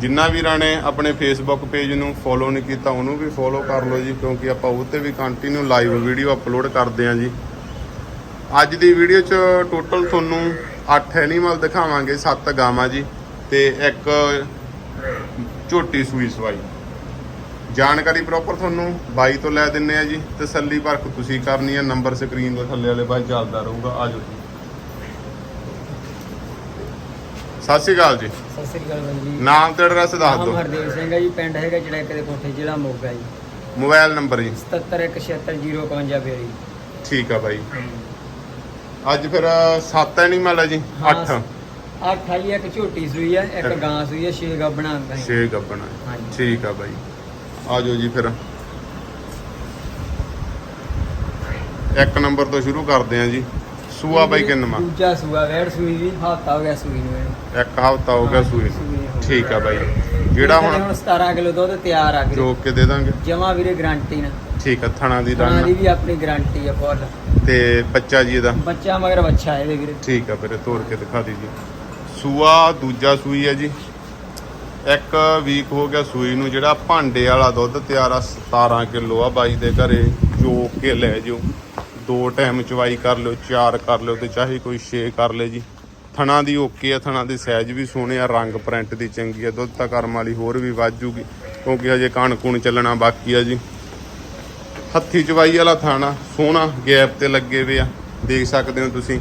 ਜਿੰਨਾ ਵੀਰਾਂ ਨੇ ਆਪਣੇ ਫੇਸਬੁੱਕ ਪੇਜ ਨੂੰ ਫੋਲੋ ਨਹੀਂ ਕੀਤਾ, ਉਹਨੂੰ ਵੀ ਫੋਲੋ ਕਰ ਲਓ ਜੀ, ਕਿਉਂਕਿ ਆਪਾਂ ਉਹ ਤੇ ਵੀ ਕੰਟੀਨਿਊ ਲਾਈਵ ਵੀਡੀਓ ਅਪਲੋਡ ਕਰਦੇ ਹਾਂ ਜੀ। ਅੱਜ ਦੀ ਵੀਡੀਓ 'ਚ ਟੋਟਲ ਤੁਹਾਨੂੰ 8 ਐਨੀਮਲ ਦਿਖਾਵਾਂਗੇ 7 ਗਾਵਾਂ ਜੀ, ਤੇ ਇੱਕ ਝੋਟੀ ਸੂਈ ਸਵਾਈ। ਜਾਣਕਾਰੀ ਪ੍ਰੋਪਰ ਤੁਹਾਨੂੰ ਬਾਈ ਤੋਂ ਲੈ ਦਿੰਨੇ ਆ ਜੀ ਤਸੱਲੀ ਪਰਖ ਤੁਸੀਂ ਕਰਨੀ ਹੈ ਨੰਬਰ ਸਕਰੀਨ ਦੇ ਥੱਲੇ ਵਾਲੇ ਬਾਈ ਚੱਲਦਾ ਰਹੂਗਾ ਆਜੋ ਜੀ ਸਤਿ ਸ਼੍ਰੀ ਅਕਾਲ ਜੀ। ਸਤਿ ਸ੍ਰੀ ਅਕਾਲ ਬਾਈ ਜੀ। ਨਾਮ ਤੇ ਐਡਰੈਸ ਦੱਸ ਨਾਮ ਦਿਓ। ਹਰਦੇਵ ਸਿੰਘ ਹੈ ਜੀ ਪਿੰਡ ਹੈਗਾ ਚੜੈਕ ਦੇ ਕੋਠੇ ਜ਼ਿਲ੍ਹਾ ਮੋਗਾ ਜੀ। ਮੋਬਾਈਲ ਨੰਬਰ ਜੀ। 77167052 ਠੀਕ ਆ ਬਾਈ। ਅੱਜ ਫਿਰ 7 ਐਨੀਮਲ ਹੈ ਜੀ 8 ਅੱਠ। ਆਈ ਇੱਕ ਝੋਟੀ ਸੂਈ ਹੈ ਇੱਕ ਗਾਂ ਸੂਈ ਹੈ ਛੇ ਗੱਬਣਾ ਹੁੰਦਾ 6 ਗੱਬਣਾ ਹਾਂਜੀ। ਠੀਕ ਆ ਬਾਈ। ਆਜੋ ਜੀ ਫਿਰ। ਇੱਕ ਨੰਬਰ ਤੋਂ ਸ਼ੁਰੂ ਕਰਦੇ ਆ ਜੀ। ਸੂਆ ਬਾਈ ਕਿੰਨਵਾ ਦੂਜਾ ਸੂਆ ਵੈੜ ਸੂਈ ਵੀ ਹਫਤਾ ਹੋ ਗਿਆ ਸੂਈ ਨੂੰ। ਇੱਕ ਹਫਤਾ ਹੋ ਗਿਆ ਸੂਈ ਨੂੰ। ਠੀਕ ਆ ਬਾਈ। ਜਿਹੜਾ ਹੁਣ ਹੁਣ 17 ਕਿਲੋ ਦੁੱਧ ਤਿਆਰ ਆ ਗਿਆ ਜੋਕ ਕੇ ਦੇ ਦਾਂਗੇ। ਜਮਾ ਵੀਰੇ ਗਾਰੰਟੀ ਨਾ ਠੀਕ ਆ ਥਣਾ ਦੀ ਉਹਨਾਂ ਦੀ ਵੀ ਆਪਣੀ ਗਾਰੰਟੀ ਆ ਫੁੱਲ। ਤੇ ਬੱਚਾ ਜੀ ਇਹਦਾ? ਬੱਚਾ ਮਗਰ ਬੱਚਾ ਇਹਦੇ ਵੀਰੇ। ਠੀਕ ਆ ਵੀਰੇ ਤੋੜ ਕੇ ਦਿਖਾ ਦੀ ਜੀ। ਸੂਆ ਦੂਜਾ ਸੂਈ ਹੈ ਜੀ। ਇੱਕ ਵੀਕ ਹੋ ਗਿਆ ਸੂਈ ਨੂੰ ਜਿਹੜਾ ਭਾਂਡੇ ਵਾਲਾ ਦੁੱਧ ਤਿਆਰ ਆ 17 ਕਿਲੋ ਆ ਬਾਈ ਦੇ ਘਰੇ। ਜੋ ਕੇ ਲੈ ਜਿਓ। ਦੋ ਟਾਈਮ ਚਵਾਈ ਕਰ ਲਿਓ ਚਾਰ ਕਰ ਲਿਓ ਤੇ ਚਾਹੇ ਕੋਈ 6 ਕਰ ਲੇ ਜੀ। ਥਣਾ ਦੀ ਓਕੇ ਆ ਥਣਾ ਦੀ ਸਾਈਜ਼ ਵੀ ਸੋਹਣੇ ਆ ਰੰਗ ਪ੍ਰਿੰਟ ਦੀ ਚੰਗੀ ਆ ਦੁੱਧ ਤਾਂ ਕਰਮ ਵਾਲੀ ਹੋਰ ਵੀ ਵੱਧ ਜੂਗੀ ਕਿਉਂਕਿ ਹਜੇ ਕਣ ਕੁਣ ਚੱਲਣਾ ਬਾਕੀ ਆ ਜੀ। ਹੱਥੀ ਚਵਾਈ ਵਾਲਾ ਥਾਣਾ ਸੋਹਣਾ ਗੈਪ ਤੇ ਲੱਗੇ ਵੇ ਆ ਦੇਖ ਸਕਦੇ ਹੋ ਤੁਸੀਂ।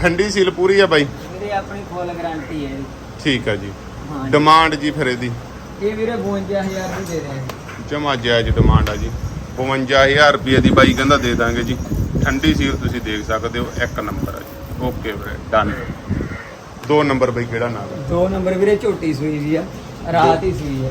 ਠੰਡੀ ਸੀਲ ਪੂਰੀ ਆ ਬਾਈ? ਵੀਰੇ ਆਪਣੀ ਫੁੱਲ ਗਾਰੰਟੀ ਹੈ ਇਹਦੀ। ਠੀਕ ਆ ਜੀ। ਹਾਂ ਡਿਮਾਂਡ ਜੀ ਫਿਰ ਇਹਦੀ। ਇਹ ਵੀਰੇ 52000 ਦੀ ਦੇ ਰਹੇ ਜਮਾ ਜਾਇਜ਼ ਡਿਮਾਂਡ ਆ ਜੀ। 55000 ਰੁਪਏ ਦੀ ਬਾਈ ਕਹਿੰਦਾ ਦੇ ਦਾਂਗੇ ਜੀ। ਠੰਡੀ ਸੀਲ ਤੁਸੀਂ ਦੇਖ ਸਕਦੇ ਹੋ ਇੱਕ ਨੰਬਰ ਆ ਜੀ। ਓਕੇ ਵੀਰੇ ਡਨ ਦੋ ਨੰਬਰ ਬਾਈ ਕਿਹੜਾ ਨਾਮ ਹੈ ਦੋ ਨੰਬਰ ਵੀਰੇ ਝੋਟੀ ਸੂਈ ਸੀ ਆ ਰਾਤ ਹੀ ਸੂਈ ਹੈ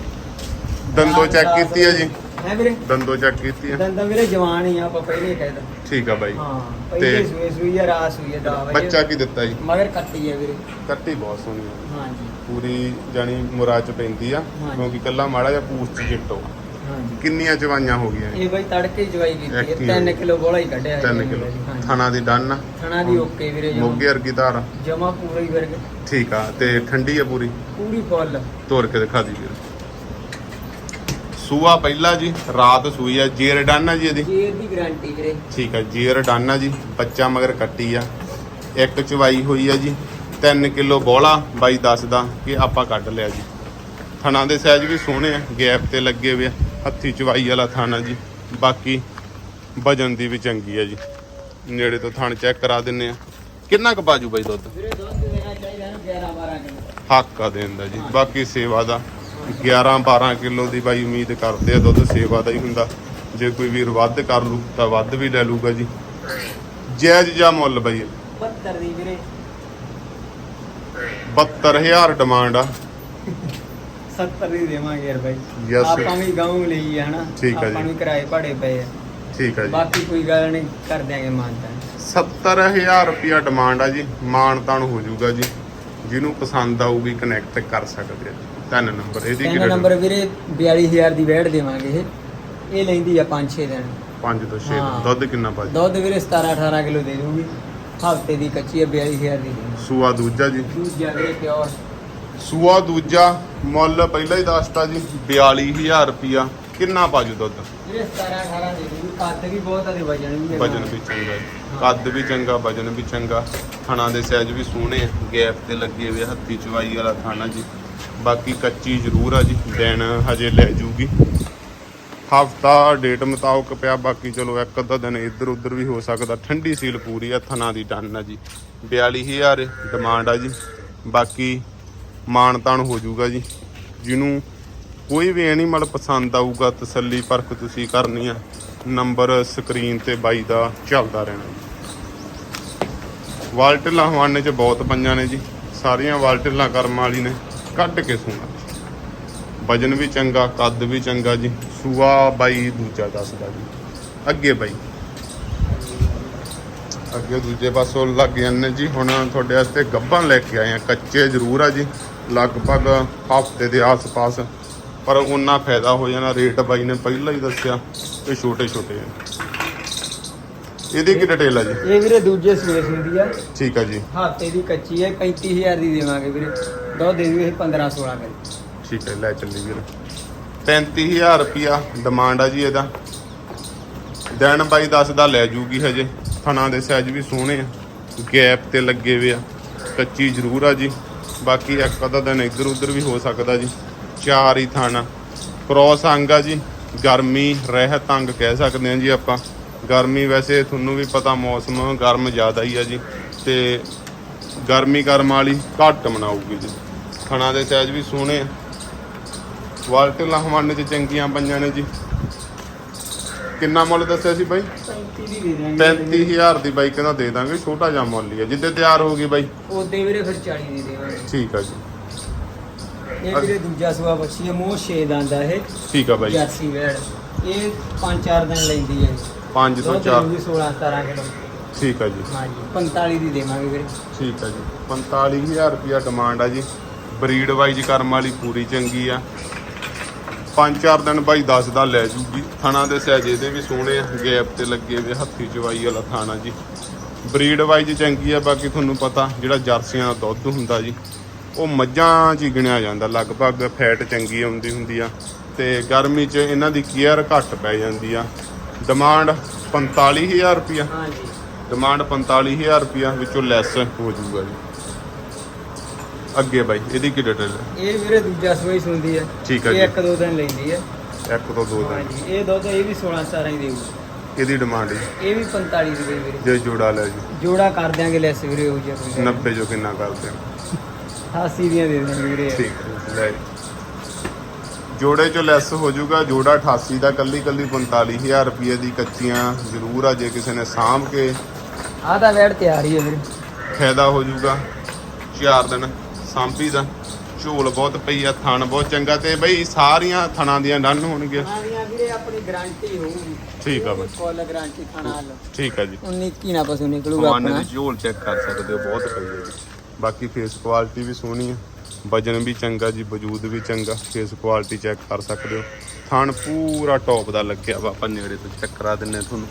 ਦੰਦੋ ਚੈੱਕ ਕੀਤੀ ਆ ਜੀ? ਹੈ ਵੀਰੇ? ਦੰਦੋ ਚੈੱਕ ਕੀਤੀ ਆ? ਦੰਦਾਂ ਵੀਰੇ ਜਵਾਨ ਹੀ ਆ ਆਪਾਂ ਪਹਿਲੇ ਹੀ ਕਹਿਦਾ ਠੀਕ ਆ ਬਾਈ। ਹਾਂ ਪਹਿਲੇ ਤੇ ਸੂਈ ਸੂਈ ਆ ਰਾਤ ਸੂਈ ਆ ਦਾ ਵਜੇ। ਬੱਚਾ ਕੀ ਦਿੱਤਾ ਜੀ? ਮਗਰ ਕੱਟੀ ਹੈ ਵੀਰੇ। ਕੱਟੀ ਬਹੁਤ ਸੋਹਣੀ ਆ। ਹਾਂਜੀ। ਪੂਰੀ ਜਾਨੀ ਮੁਰਾ ਚ ਪੈਂਦੀ ਆ। ਕਿਉਂਕਿ ਕੱਲਾ ਮਾੜਾ ਜਿਹਾ ਪੂਛ ਚਿੱਟੋ ਹਾਂਜੀ। ਕਿੰਨੀਆਂ ਚਵਾਈਆਂ ਹੋ ਗਈਆਂ? ਇਹ ਬਾਈ ਤੜਕੇ ਹੀ ਜਵਾਈ ਕੀਤੀ ਹੀ। ਹੈ 3 ਹੋਈ। ਕਿਲੋ ਗੋਲਾ ਹੀ ਕੱਢਿਆ 3 ਕਿਲੋ। ਥਾਣਾ ਦੀ ਡਨ ਆ। ਥਣਾ ਦੀ ਓਕੇ ਵੀਰੇ ਜਮਾ। ਮੋਗੇ ਵਰਗੀ ਧਾਰ ਜਮਾ ਪੂਰਾ ਹੀ ਵਰਗ। ਠੀਕ ਆ ਤੇ ਠੰਡੀ ਆ ਪੂਰੀ? ਪੂਰੀ ਫੁੱਲ। ਤੋੜ ਕੇ ਦਿਖਾ ਦੀ ਵੀਰ। ਸੂਆ ਪਹਿਲਾ ਜੀ ਰਾਤ ਸੂਈ ਆ। ਜੇਰ ਡਨ ਆ ਜੀ ਇਹਦੀ? ਜੇਰ ਦੀ ਗਾਰੰਟੀ ਵੀਰੇ। ਠੀਕ ਆ ਜੇਰ ਡਨ ਆ ਜੀ। ਬੱਚਾ ਮਗਰ ਕੱਟੀ ਆ। ਇੱਕ ਚਵਾਈ ਹੋਈ ਆ ਜੀ। 3 ਕਿਲੋ ਬੋਲਾ ਬਾਈ ਦੱਸਦਾ ਕਿ ਆਪਾਂ ਕੱਢ ਲਿਆ ਜੀ। ਥਣਾ ਦੇ ਸਾਈਜ਼ ਵੀ ਸੋਹਣੇ ਆ ਗੈਪ ਤੇ ਲੱਗੇ ਹੋਏ ਆ। ਹੱਥੀ ਚਵਾਈ ਵਾਲਾ ਥਾਣਾ ਜੀ। ਬਾਕੀ ਵਜਨ ਦੀ ਵੀ ਚੰਗੀ ਆ ਜੀ। ਨੇੜੇ ਤੋਂ ਥਣ ਚੈੱਕ ਕਰਾ ਦਿੰਨੇ ਆ। ਕਿੰਨਾ ਕੁ ਬਾਜੂ ਬਾਈ ਦੁੱਧ? ਵੀਰੇ ਦੁੱਧ ਦੇਣਾ ਚਾਹੀਦਾ ਇਹਨੂੰ 11 12 ਕਿਲੋ। ਹੱਕ ਆ ਦੇਣ ਦਾ ਜੀ। ਬਾਕੀ ਸੇਵਾ ਦਾ 11 12 ਕਿਲੋ ਦੀ ਬਾਈ ਉਮੀਦ ਕਰਦੇ ਆ ਦੁੱਧ ਸੇਵਾ ਦਾ ਹੀ ਹੁੰਦਾ। ਜੇ ਕੋਈ ਵੀਰ ਵੱਧ ਕਰ ਲੂ ਤਾਂ ਵੱਧ ਵੀ ਲੈ ਲੂਗਾ ਜੀ। ਜਾਇਜ਼ ਜਾਂ ਮੁੱਲ ਬਾਈ? 72 ਦੀ ਵੀਰੇ। 72000 ਡਿਮਾਂਡ ਆ। 70 ਦੀ ਦੇਵਾਂਗੇ ਯਾਰ ਬਾਈ। Yes, sir. ਆਪਾਂ ਵੀ ਗਾਉਂ ਲਈ ਹੈ ਹਨਾ। ਠੀਕ ਆਪਾਂ। ਨੂੰ ਕਿਰਾਏ ਭਾੜੇ ਪਏ ਆ। ਠੀਕ ਜੀ। ਬਾਕੀ ਕੋਈ ਗੱਲ ਨਹੀਂ ਕਰ ਦਿਆਂਗੇ ਮਾਨਤਾ 70000 ਰੁਪਿਆ ਡਿਮਾਂਡ ਆ ਜੀ। ਮਾਣ ਤਾਣ ਹੋ ਜਾਊਗਾ ਜੀ। ਜਿਹਨੂੰ ਪਸੰਦ ਆਊਗੀ ਕਨੈਕਟ ਕਰ ਸਕਦੇ ਆ। ਜੀ ਤਿੰਨ ਨੰਬਰ ਇਹਦੀ ਕਿਹੜਾ ਨੰਬਰ ਵੀਰੇ 42000 ਦੀ ਵੈੜ ਦੇਵਾਂਗੇ ਇਹ। ਇਹ ਲੈਂਦੀ ਆ 5-6 ਦਿਨ। 5 ਤੋਂ 6 ਹਾਂ। ਦੁੱਧ ਕਿੰਨਾ ਪਾ ਦੁੱਧ ਵੀਰੇ 17-18 ਕਿਲੋ ਦੇ ਦੂੰਗੀ। ਹਫ਼ਤੇ ਦੀ ਕੱਚੀ ਆ 42000 ਦੀ ਦੇਵਾਂਗੇ। ਸੂਆ ਦੂਜਾ ਜੀ। ਦੂਜਾ ਵੀਰੇ ਪਿਓਰ ਸੂਆ ਦੂਜਾ ਮੁੱਲ ਪਹਿਲਾਂ ਹੀ ਦੱਸਤਾ ਜੀ 42000 ਰੁਪਿਆ ਕਿੰਨਾ ਪਾਜੂ ਦੁੱਧ? ਵੀਰੇ 17-18 ਦੇ ਦੂੰਗੀ ਕੱਦ ਵੀ ਬਹੁਤ ਆ ਤੇ ਵਜਨ ਵੀ ਹੈਗਾ। ਵਜਨ ਵੀ ਚੰਗਾ ਜੀ। ਕੱਦ ਵੀ ਚੰਗਾ ਵਜਨ ਵੀ ਚੰਗਾ। ਥਾਣਾ ਦੇ ਸਾਈਜ਼ ਵੀ ਸੋਹਣੇ ਆ। ਗੈਪ ਤੇ ਲੱਗੇ ਹੋਏ ਆ, ਹੱਥੀ ਚਵਾਈ ਵਾਲਾ ਥਾਣਾ ਜੀ। ਬਾਕੀ ਕੱਚੀ ਜ਼ਰੂਰ ਆ ਜੀ ਦਿਨ ਹਜੇ ਲੈ ਜੂਗੀ। ਹਫਤਾ ਡੇਟ ਮੁਤਾਬਕ ਪਿਆ ਬਾਕੀ ਚਲੋ ਇੱਕ ਅੱਧਾ ਦਿਨ ਇੱਧਰ ਉੱਧਰ ਵੀ ਹੋ ਸਕਦਾ। ਠੰਡੀ ਸੀਲ ਪੂਰੀ ਆ ਥਣਾ ਦੀ ਡਨ ਆ ਜੀ। 42000 ਡਿਮਾਂਡ ਆ ਜੀ। ਬਾਕੀ ਮਾਣ ਤਾਣ ਹੋ ਜਾਊਗਾ ਜੀ। ਜਿਹਨੂੰ ਕੋਈ ਵੀ ਐਨੀਮਲ ਪਸੰਦ ਆਊਗਾ ਤਸੱਲੀ ਪਰਖ ਤੁਸੀਂ ਕਰਨੀ ਆ। ਨੰਬਰ ਸਕਰੀਨ ਤੇ ਬਾਈ ਦਾ ਚੱਲਦਾ ਰਹਿਣਾ ਜੀ। ਵਾਲਟਲਾਂ ਹਵਾਨੇ 'ਚ ਬਹੁਤ ਪੰਜਾਂ ਨੇ ਜੀ। ਸਾਰੀਆਂ ਵਾਲਟਲਾਂ ਕਰਮ ਵਾਲੀ ਨੇ। ਕੱਢ ਕੇ ਸੂਣਾ। ਵਜਨ ਵੀ ਚੰਗਾ, ਕੱਦ ਵੀ ਚੰਗਾ ਜੀ। ਸੂਆ ਬਾਈ ਦੂਜਾ ਦੱਸਦਾ ਜੀ। ਅੱਗੇ ਬਾਈ। ਅੱਗੇ ਦੂਜੇ ਪਾਸੋਂ ਲੱਗ ਜਾਂਦੇ ਜੀ। ਹੁਣ ਤੁਹਾਡੇ ਵਾਸਤੇ ਗੱਭਣ ਲੈ ਕੇ ਆਏ ਆ। ਕੱਚੇ ਜ਼ਰੂਰ ਆ ਜੀ। ਲਗਭਗ ਹਫ਼ਤੇ ਦੇ ਆਸ-ਪਾਸ ਪਰ ਉਹਨਾਂ ਫਾਇਦਾ ਹੋ ਜਾਣਾ ਰੇਟ ਬਾਈ ਨੇ ਪਹਿਲਾਂ ਹੀ ਦੱਸਿਆ ਇਹ ਛੋਟੇ ਛੋਟੇ ਆ। ਇਹਦੀ ਕੀ ਡਿਟੇਲ ਆ ਜੀ? ਇਹ ਵੀਰੇ ਦੂਜੇ ਸੂਏ ਹੁੰਦੀ ਆ। ਠੀਕ ਆ ਜੀ। ਹਫ਼ਤੇ ਦੀ ਕੱਚੀ ਹੈ 35000 ਦੀ ਦੇਵਾਂਗੇ ਵੀਰੇ। ਦੋ ਦੇ ਦਿਓ ਇਹ 15 16 ਕਰ। ਠੀਕ ਹੈ ਲੈ ਚੱਲੀ ਵੀਰ। 35000 ਰੁਪਿਆ ਡਿਮਾਂਡ ਆ ਜੀ ਇਹਦਾ। ਦਿਨ ਬਾਈ 10 ਦਾ ਲੈ ਜੂਗੀ ਹਜੇ। ਥਣਾ ਦੇ ਸਾਈਜ਼ ਵੀ ਸੋਹਣੇ ਆ। ਗੈਪ ਤੇ ਲੱਗੇ ਵੇ ਆ। ਕੱਚੀ ਜ਼ਰੂਰ ਆ ਜੀ। ਬਾਕੀ ਇੱਕ ਅੱਧਾ ਦਿਨ ਇੱਧਰ ਉੱਧਰ ਵੀ ਹੋ ਸਕਦਾ ਜੀ। ਚਾਰ ਹੀ ਥਾਣਾ। ਕ੍ਰੋਸ ਅੰਗ ਆ ਜੀ। ਗਰਮੀ, ਰਹਿਤ ਅੰਗ ਕਹਿ ਸਕਦੇ ਆ ਜੀ ਆਪਾਂ। ਗਰਮੀ ਵੈਸੇ ਤੁਹਾਨੂੰ ਵੀ ਪਤਾ ਮੌਸਮ ਗਰਮ ਜ਼ਿਆਦਾ ਹੀ ਆ ਜੀ। ਤੇ ਗਰਮੀ ਕਰਮ ਵਾਲੀ ਘੱਟ ਮਨਾਊਗੀ ਜੀ। ਥਣਾ ਦੇ ਸਾਈਜ਼ ਵੀ ਸੋਹਣੇ ਆ। ਕੁਆਲਿਟੀ ਲਹਮਾਨੇ ਚ ਚੰਗੀਆਂ ਪਈਆਂ ਨੇ ਜੀ। ਕਿੰਨਾ ਮੁੱਲ ਦੱਸਿਆ ਸੀ ਬਾਈ? 35 ਦੀ ਦਾਂਗੇ 35000 ਦੀ ਬਾਈ ਕਹਿੰਦਾ ਦੇ ਦਾਂਗੇ ਛੋਟਾ ਜਿਹਾ ਮੁੱਲ ਹੀ ਆ ਜਿੱਦੇ ਤਿਆਰ ਹੋ ਗਈ ਬਾਈ। ਉਹਦੇ ਵੀਰੇ ਫਿਰ 40 ਦੀ ਦੇਵਾਂਗੇ। ਠੀਕ ਆ ਜੀ। ਇਹ ਵੀਰੇ ਦੂਜਾ ਸੂਆ ਬੱਚੀ ਹੈ ਮੋਹ 6 ਦੰਦ ਆ ਇਹ। ਠੀਕ ਆ ਬਾਈ। ਜਰਸੀ ਵੇੜ। ਇਹ 5-4 ਦਿਨ ਲੈਂਦੀ ਹੈ 5 ਤੋਂ ਦੁੱਧ 4 ਦੇਊਗੀ 16-17 ਕਿਲੋ। ਠੀਕ ਆ ਜੀ। ਹਾਂਜੀ 45 ਦੀ ਦੇਵਾਂਗੇ ਵੀਰੇ। ਠੀਕ ਆ ਜੀ। 45000 ਰੁਪਿਆ ਡਿਮਾਂਡ ਆ ਜੀ। ਬਰੀਡ ਵਾਈਜ਼ ਕਰਮ ਵਾਲੀ ਪੂਰੀ ਚੰਗੀ ਆ। ਪੰਜ ਚਾਰ ਦਿਨ ਬਾਈ 10 ਦਾ ਲੈ ਜੂਗੀ। ਥਣਾ ਦੇ ਸਾਈਜ਼ ਇਹਦੇ ਵੀ ਸੋਹਣੇ ਗੈਪ ਤੇ ਲੱਗੇ ਵੇ ਹੱਥੀ ਚਵਾਈ ਵਾਲਾ ਥਾਣਾ ਜੀ। ਬਰੀਡ ਵਾਈਜ਼ ਚੰਗੀ ਆ ਬਾਕੀ ਤੁਹਾਨੂੰ ਪਤਾ ਜਿਹੜਾ ਜਰਸੀਆਂ ਦਾ ਦੁੱਧ ਹੁੰਦਾ ਜੀ ਉਹ ਮੱਝਾਂ 'ਚ ਗਿਣਿਆ ਜਾਂਦਾ। ਲਗਭਗ ਫੈਟ ਚੰਗੀ ਆਉਂਦੀ ਹੁੰਦੀ ਆ ਤੇ ਗਰਮੀ 'ਚ ਇਹਨਾਂ ਦੀ ਕੇਅਰ ਘੱਟ ਪੈ ਜਾਂਦੀ ਆ। ਡਿਮਾਂਡ 45000 ਰੁਪਿਆ ਹਾਂਜੀ। ਡਿਮਾਂਡ 45000 ਰੁਪਿਆ ਵਿੱਚੋਂ ਲੈਸ ਹੋ ਜਾਊਗਾ ਜੀ। ਅੱਗੇ ਬਾਈ ਇਹਦੀ ਕੀ ਡਿਟੇਲ ਹੈ? ਇਹ ਵੀਰੇ ਦੂਜਾ ਹੀ ਸੁਣਦੀ ਹੈ। ਠੀਕ ਹੈ ਇਹ ਜੀ। ਇੱਕ ਦੋ ਦਿਨ ਲੈਂਦੀ ਹੈ। ਇੱਕ ਤੋਂ ਦੋ ਦਿਨ। ਹਾਂਜੀ ਇਹ ਦੁੱਧ ਇਹ ਵੀ 16-17 ਹੀ ਦੇਊ ਇਹਦੀ ਡਿਮਾਂਡ ਹੈ ਇਹ ਵੀ 45 ਦੀ ਦੇ ਵੀਰੇ। ਜੇ ਜੋੜਾ ਲੈ ਜੀ। ਜੋੜਾ ਕਰ ਦਿਆਂਗੇ ਲੈਸ ਵੀਰੇ ਹੋ ਕੋਈ। 90 ਜੋ ਕਿੰਨਾ ਕਰਦੇ ਹੋ 88 ਦੀਆਂ ਦੇ ਦਿਆਂਗੇ ਵੀਰੇ। ਠੀਕ ਹੈ, ਲੈ ਜੀ। ਜੋੜੇ ਚੋਂ ਲੈਸ ਹੋ ਜਾਊਗਾ ਜੋੜਾ 88 ਦਾ ਕੱਲੀ ਕੱਲੀ 45000 ਰੁਪਏ ਦੀ ਕੱਚੀਆਂ ਜ਼ਰੂਰ ਆ ਜੇ ਕਿਸੇ ਨੇ ਸਾਂਭ ਕੇ। ਆਹ ਤਾਂ ਵੈੜ ਤਿਆਰ ਹੀ ਹੈ ਵੀਰੇ। ਫਾਇਦਾ ਹੋ ਜਾਊਗਾ ਚਾਰ ਦਿਨ। ਸਾਂਭੀ ਦਾ ਝੋਲ ਬਹੁਤ ਪਈ ਆ ਥਣ ਬਹੁਤ ਚੰਗਾ ਤੇ ਬਈ ਸਾਰੀਆਂ ਥਣਾਂ ਦੀਆਂ ਡਨ ਹੋਣਗੀਆਂ। ਖਾਣਾ ਦੀਆਂ ਵੀਰੇ ਆਪਣੀ ਗਾਰੰਟੀ ਹੋਊਗੀ। ਠੀਕ ਆ ਬਈ ਫੁੱਲ ਗਾਰੰਟੀ ਖਾਣਾ ਹਾਲ ਠੀਕ ਆ ਜੀ। 19 ਕੀ ਨਾ ਪਸੂ ਨਿਕਲੂਗਾ ਮਾਨੇ ਆਪਣਾ। ਦੀ ਝੋਲ ਚੈੱਕ ਕਰ ਸਕਦੇ ਹੋ ਬਹੁਤ ਪਈ ਹੈ ਜੀ। ਬਾਕੀ ਫੇਸ ਕੁਆਲਿਟੀ ਵੀ ਸੋਹਣੀ ਆ। ਵਜਨ ਵੀ ਚੰਗਾ ਜੀ ਵਜੂਦ ਵੀ ਚੰਗਾ। ਫੇਸ ਕੁਆਲਿਟੀ ਚੈੱਕ ਕਰ ਸਕਦੇ ਹੋ। ਥਣ ਪੂਰਾ ਟੌਪ ਦਾ ਲੱਗਿਆ ਵਾ ਆਪਾਂ ਨੇੜੇ ਤੋਂ ਚੈੱਕ ਕਰਾ ਦਿੰਨੇ ਤੁਹਾਨੂੰ।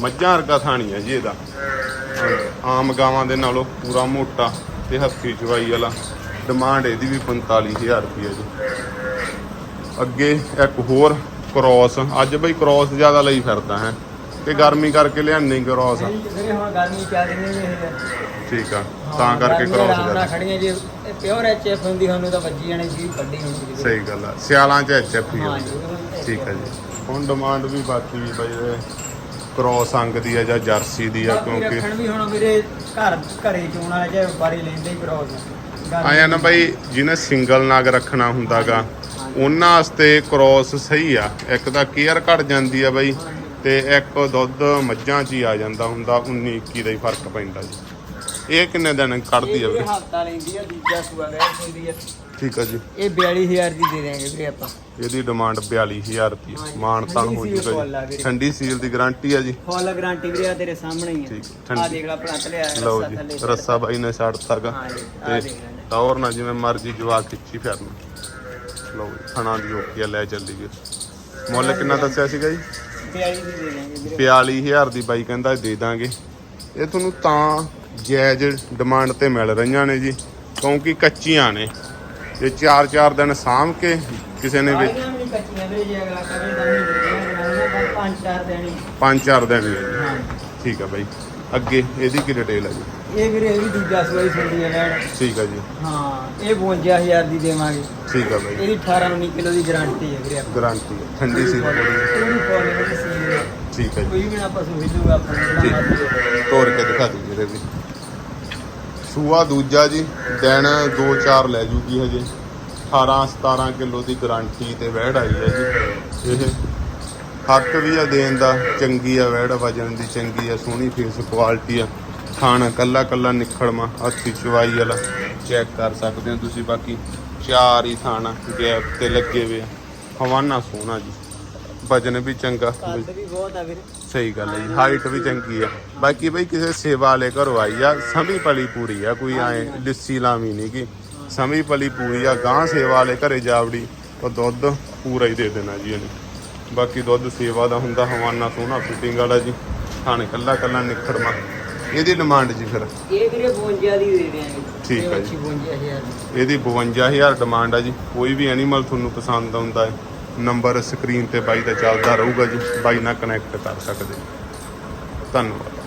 ਮੱਝਾਂ ਵਰਗਾ ਥਾਣੀ ਆ ਜੀ ਇਹਦਾ। ਆਮ ਗਾਵਾਂ ਦੇ ਨਾਲੋਂ ਪੂਰਾ ਮੋਟਾ। ਤੇ ਹੱਥੀ ਚਵਾਈ ਵਾਲਾ। ਡਿਮਾਂਡ ਇਹਦੀ ਵੀ 45000 ਰੁਪਏ ਜੀ। ਅੱਗੇ ਇੱਕ ਹੋਰ ਕ੍ਰੋਸ ਅੱਜ ਬਈ ਕ੍ਰੋਸ ਜ਼ਿਆਦਾ ਲਈ ਫਿਰਦਾ ਹੈ। ਤੇ ਗਰਮੀ ਕਰਕੇ ਲਿਆਣੀ ਕ੍ਰੋਸ ਆ ਵੀਰੇ ਹੁਣ ਗਰਮੀ ਚੱਲ ਰਹੀ ਨੇ ਇਹ। ਠੀਕ ਆ ਤਾਂ ਕਰਕੇ ਕ੍ਰੋਸ ਜ਼ਿਆਦਾ। ਖੜੀਆਂ ਜੇ ਪਿਓਰ ਐਚਐਫ ਹੁੰਦੀ ਸਾਨੂੰ ਤਾਂ ਵੱਜੀ ਜਾਣੀ ਸੀ ਵੱਡੀ ਹੁੰਦੀ ਸਹੀ ਗੱਲ ਆ ਸਿਆਲਾਂ ਚ ਐਚਐਫ ਹੀ ਹੁੰਦੀ। ਠੀਕ ਆ ਜੀ। ਹੁਣ ਡਿਮਾਂਡ ਵੀ ਬਾਕੀ ਵੀ ਬਈ ਕ੍ਰੋਸ ਅੰਗ ਦੀ ਆ ਜਾਂ ਜਰਸੀ ਦੀ ਆ ਬਾਕੀ ਕਿਉਂਕਿ ਰੱਖਣ ਵੀ ਹੁਣ ਵੀਰੇ ਘਰ ਘਰੇ ਚੋਣ ਵਾਲੇ ਜੇ ਬਾਰੀ ਲੈਂਦੇ ਹੀ ਕਰਾਉਸ ਆਇਆ ਨਾ ਬਈ ਜਿਹਨੇ ਸਿੰਗਲ ਨਾਗ ਰੱਖਣਾ ਹੁੰਦਾਗਾ ਉਹਨਾਂ ਵਾਸਤੇ ਕ੍ਰੋਸ ਸਹੀ ਆ। ਇੱਕ ਤਾਂ ਕੇਅਰ ਘਟ ਜਾਂਦੀ ਆ ਬਈ ਤੇ ਇੱਕ ਦੁੱਧ ਮੱਝਾਂ 'ਚ ਹੀ ਆ ਜਾਂਦਾ ਹੁੰਦਾ 19 21 ਦਾ ਹੀ ਫ਼ਰਕ ਪੈਂਦਾ ਜੀ। ਇਹ ਕਿੰਨੇ ਦਿਨ ਕੱਢਦੀ ਆ ਬਈ? ਹਫਤਾ ਲੈਂਦੀ ਆ ਦੂਜਾ ਸੂਆ ਗਏ ਹੁੰਦੀ ਆ। ਠੀਕ ਆ ਜੀ। ਇਹ 42000 ਦੀ ਦੇ ਦੇਾਂਗੇ ਵੀਰੇ ਆਪਾਂ। ਇਹਦੀ ਡਿਮਾਂਡ 42000 ਰੁਪਏ ਹਾਂਜੀ। ਮਾਨ ਤਾਨ ਹੋ ਜੂਗਾ ਜੀ। ਠੰਡੀ ਸੀਲ ਦੀ ਗਾਰੰਟੀ ਆ ਜੀ। ਫੁੱਲ ਗਾਰੰਟੀ ਵੀਰੇ ਆ ਤੇਰੇ ਸਾਹਮਣੇ ਹੀ ਆ। ਆ ਦੇਖ ਲੈ ਪਲੰਤ ਲਿਆ ਲਓ ਜੀ ਰੱਸਾ ਬਾਈ ਨੇ ਛੱਡਤਾਗਾ ਤੇ ਟੌਰ ਨਾ ਜਿਵੇਂ ਮਰਜ਼ੀ ਜਵਾ ਖਿੱਚੀ ਫਿਰਨ। ਲਓ ਜੀ ਥਣਾ ਦੀ ਓਕੀ ਲੈ ਚੱਲੀਏ ਮੁੱਲ ਕਿੰਨਾ ਦੱਸਿਆ ਸੀਗਾ ਜੀ? 42 ਦੀ ਦੇ ਦੇਾਂਗੇ ਵੀਰੇ। 42000 ਦੀ ਬਾਈ ਕਹਿੰਦਾ ਦੇ ਦਾਂਗੇ। ਇਹ ਤੁਹਾਨੂੰ ਤਾਂ ਜਾਇਜ਼ ਡਿਮਾਂਡ ਤੇ ਮਿਲ ਰਹੀਆਂ ਨੇ ਜੀ ਕਿਉਂਕਿ ਕੱਚੀਆਂ ਨੇ। ਇਹ 4-4 ਦਿਨ ਸਾਂਭ ਕੇ ਕਿਸੇ ਨੇ ਵੀ ਆਈਆਂ ਵੀ ਨੀ ਕੱਚੀਆਂ ਵੀਰੇ ਜੇ ਅਗਲਾ ਕਵੇ ਤਾਂ ਨਹੀਂ ਬਣਾਉਣਾ ਪੰਜ ਚਾਰ ਦੇਣੀ 5-4 ਦਿਨ ਆ ਠੀਕ ਆ ਬਾਈ। ਅੱਗੇ ਇਹਦੀ ਕੀ ਡਿਟੇਲ ਹੈ ਜੀ? ਇਹ ਵੀਰੇ ਇਹ ਵੀ ਦੂਜਾ ਹੀ ਸੁਣਦੀ ਹੈ ਵੈੜ ਠੀਕ ਆ ਜੀ। ਹਾਂ ਇਹ 52000 ਦੀ ਦੇਵਾਂਗੇ। ਠੀਕ ਆ ਬਾਈ। ਇਹਦੀ 18 19 ਕਿਲੋ ਦੀ ਗਾਰੰਟੀ ਹੈ ਵੀਰੇ ਗਾਰੰਟੀ ਠੰਡੀ ਸੀ। ਠੀਕ ਆ ਜੀ। ਕੋਈ ਵੀ ਨਾ ਪਸ਼ੂ ਹਿੱਲੂਗਾ ਆਪਣਾ ਤੋੜ ਕੇ ਦਿਖਾ ਦਿਓ ਵੀਰੇ ਵੀ। ਸੂਆ ਦੂਜਾ ਜੀ, ਦਿਨ 2-4 ਲੈ ਜੂਗੀ ਹਜੇ। 18-17 ਕਿਲੋ ਦੀ ਗਾਰੰਟੀ ਤੇ ਵਹਿੜ ਆਈ ਹੈ ਜੀ। ਇਹ ਹੱਕ ਵੀ ਆ ਦੇਣ ਦਾ, ਚੰਗੀ ਆ ਵਹਿੜ ਵਜਨ ਦੀ, ਚੰਗੀ ਆ ਸੋਹਣੀ ਫੇਸ ਕੁਆਲਿਟੀ ਆ। ਖਾਣਾ ਕੱਲਾ ਕੱਲਾ ਨਿਖੜਮਾ ਹੱਥੀ ਚਵਾਈ ਵਾਲਾ ਚੈੱਕ ਕਰ ਸਕਦੇ ਹੋ ਤੁਸੀਂ। ਬਾਕੀ ਚਾਰ ਹੀ ਥਾਣਾ ਗੈਪ ਤੇ ਲੱਗੇ ਵੇ ਆ। ਹਵਾਨਾ ਸੋਹਣਾ ਜੀ। ਵਜਨ ਵੀ ਚੰਗਾ। ਕੱਦ ਵੀ ਬਹੁਤ ਆ ਵੀਰੇ। ਸਹੀ ਗੱਲ ਹੈ ਜੀ ਹਾਈਟ ਵੀ ਚੰਗੀ ਆ। ਬਾਕੀ ਬਈ ਕਿਸੇ ਸੇਵਾ ਵਾਲੇ ਘਰੋਂ ਆਈ ਆ ਸਮੀ ਪਲੀ ਪੂਰੀ ਆ ਕੋਈ ਐ ਲਿੱਸੀ ਲਾਵੀ ਨਹੀਂ ਕੀ ਸਮੀ ਪਲੀ ਪੂਰੀ ਆ ਗਾਂ ਸੇਵਾ ਵਾਲੇ ਘਰੇ ਜਾਵੜੀ ਤਾਂ ਦੁੱਧ ਪੂਰਾ ਹੀ ਦੇ ਦੇਣਾ ਜੀ ਇਹਨੇ। ਬਾਕੀ ਦੁੱਧ ਸੇਵਾ ਦਾ ਹੁੰਦਾ ਹਵਾਨਾ ਸੋਹਣਾ ਫਿਟਿੰਗ ਵਾਲਾ ਜੀ ਖਾਣੇ ਕੱਲਾ ਕੱਲਾ ਨਿਖੜਮਾ ਇਹਦੀ ਡਿਮਾਂਡ ਜੀ ਫਿਰ। ਇਹ ਵੀਰੇ 52 ਦੀ ਦੇ ਦਿਆਂਗੇ। ਠੀਕ ਆ ਜੀ। 52000 ਦੀ। ਇਹਦੀ 52000 ਡਿਮਾਂਡ ਆ ਜੀ ਕੋਈ ਵੀ ਐਨੀਮਲ ਤੁਹਾਨੂੰ ਪਸੰਦ ਆਉਂਦਾ ਹੈ। ਨੰਬਰ ਸਕਰੀਨ ਤੇ ਬਾਈ ਦਾ ਚੱਲਦਾ ਰਹੂਗਾ ਜੀ। ਬਾਈ ਨਾਲ ਕਨੈਕਟ ਕਰ ਸਕਦੇ ਧੰਨਵਾਦ।